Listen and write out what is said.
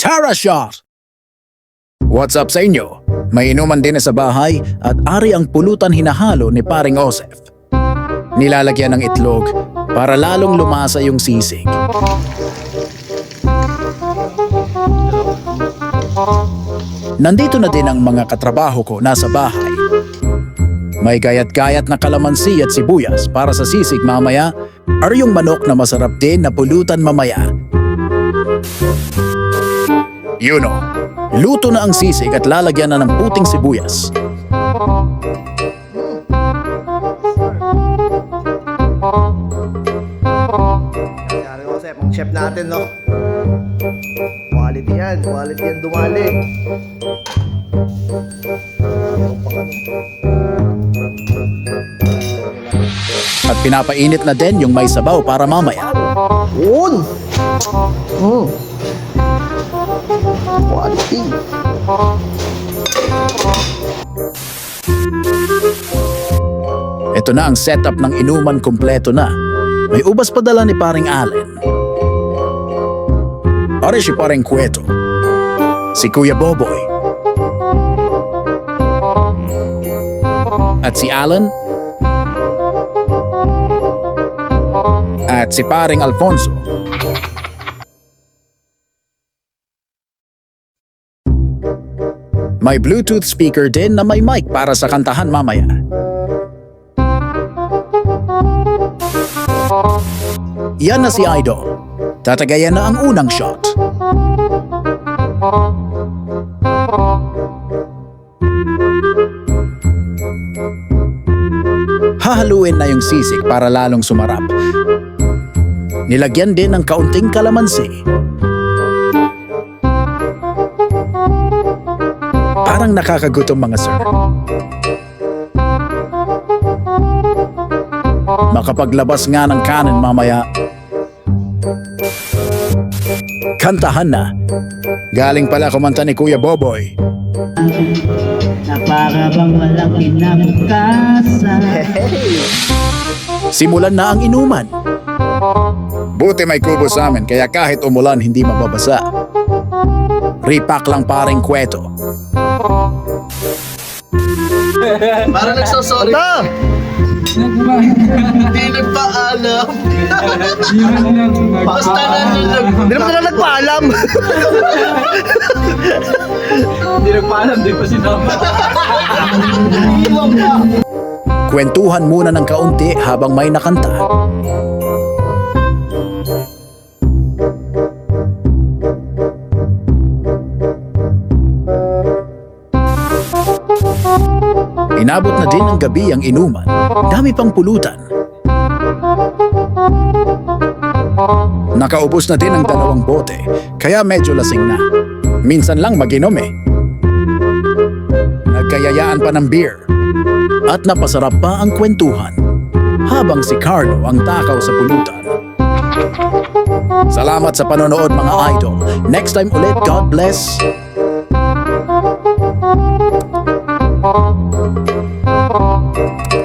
Tara Shot! What's up sa inyo? May inuman din sa bahay at ari ang pulutan hinahalo ni paring Osef. Nilalagyan ng itlog para lalong lumasa yung sisig. Nandito na din ang mga katrabaho ko nasa bahay. May gayat-gayat na kalamansi at sibuyas para sa sisig mamaya or yung manok na masarap din na pulutan mamaya. Yun o, luto na ang sisig at lalagyan na ng puting sibuyas. Yari Joseph, ang chef natin, no? Quality yan, quality yan dumali. At pinapainit na din yung may sabaw para mamaya. Yun! Mm. Quality. Ito na ang setup ng inuman kumpleto na. May ubas pa dala ni paring Allen. Pare si paring Cueto. Si Kuya Boboy. At si Allen. At si paring Alfonso. May Bluetooth speaker din na may mic para sa kantahan mamaya. Yan na si Idol. Tatagayan na ang unang shot. Hahaluin na yung sisig para lalong sumarap. Nilagyan din ng kaunting kalamansi. Parang nakakagutom mga sir. Makapaglabas nga ng kanin mamaya. Kantahan na. Galing pala kumanta ni Kuya Boboy. na para bang walang kinabukasan. Simulan na ang inuman. Buti may kubo sa amin kaya kahit umulan hindi mababasa. Repack lang paring kweto. Parang nagsasorry. Ata! Hindi nagpaalam. Basta na nilog. Hindi naman na nagpaalam. Hindi nagpaalam, di pa sinama. Kwentuhan muna ng kaunti habang may nakanta. Inabot na din ng gabi ang inuman. Dami pang pulutan. Nakaubos na din ang dalawang bote, kaya medyo lasing na. Minsan lang maginom eh. Nagkayayaan pa ng beer. At napasarap pa ang kwentuhan. Habang si Carlo ang takaw sa pulutan. Salamat sa panonood mga idol. Next time ulit, God bless. Thank